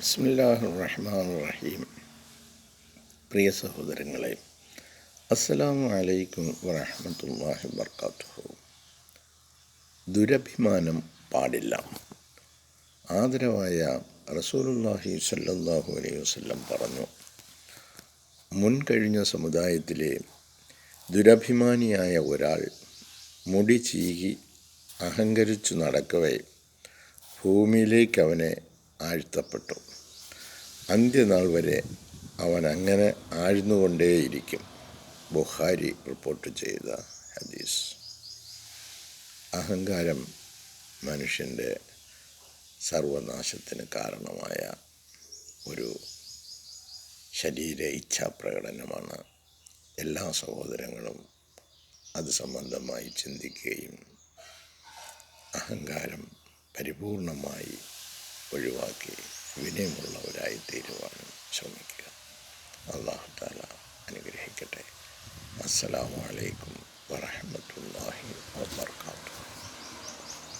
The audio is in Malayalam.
ബിസ്മില്ലാഹ് റഹ്മാൻ റഹീം പ്രിയ സഹോദരങ്ങളെ അസ്സലാമു അലൈക്കും വറഹമത്തല്ലാഹി വർക്കാത്തു ദുരഭിമാനം പാടില്ല. ആദരവായ റസൂലുല്ലാഹി സല്ലല്ലാഹു അലൈഹി വസല്ലം പറഞ്ഞു മുൻകഴിഞ്ഞ സമുദായത്തിലെ ദുരഭിമാനിയായ ഒരാൾ മുടി ചീകി അഹങ്കരിച്ചു നടക്കവേ ഭൂമിയിലേക്ക് അവനെ ആഴ്ത്തപ്പെട്ടു. അന്ത്യനാൾ വരെ അവൻ അങ്ങനെ ആഴ്ന്നുകൊണ്ടേയിരിക്കും. ബുഹാരി റിപ്പോർട്ട് ചെയ്ത ഹദീസ്. അഹങ്കാരം മനുഷ്യന്റെ സർവനാശത്തിന് കാരണമായ ഒരു ശരീര ഇച്ഛാപ്രകടനമാണ് എല്ലാ സഹോദരങ്ങളും അത് സംബന്ധമായി ചിന്തിക്കുകയും അഹങ്കാരം പരിപൂർണമായി ഒഴിവാക്കി വിനയമുള്ളവരായിത്തീരുവാനും ശ്രമിക്കുക. അള്ളാഹു താല അനുഗ്രഹിക്കട്ടെ. അസ്സലാമലൈക്കും വറഹമത്തല്ലാഹി വാബർക്കാത്തു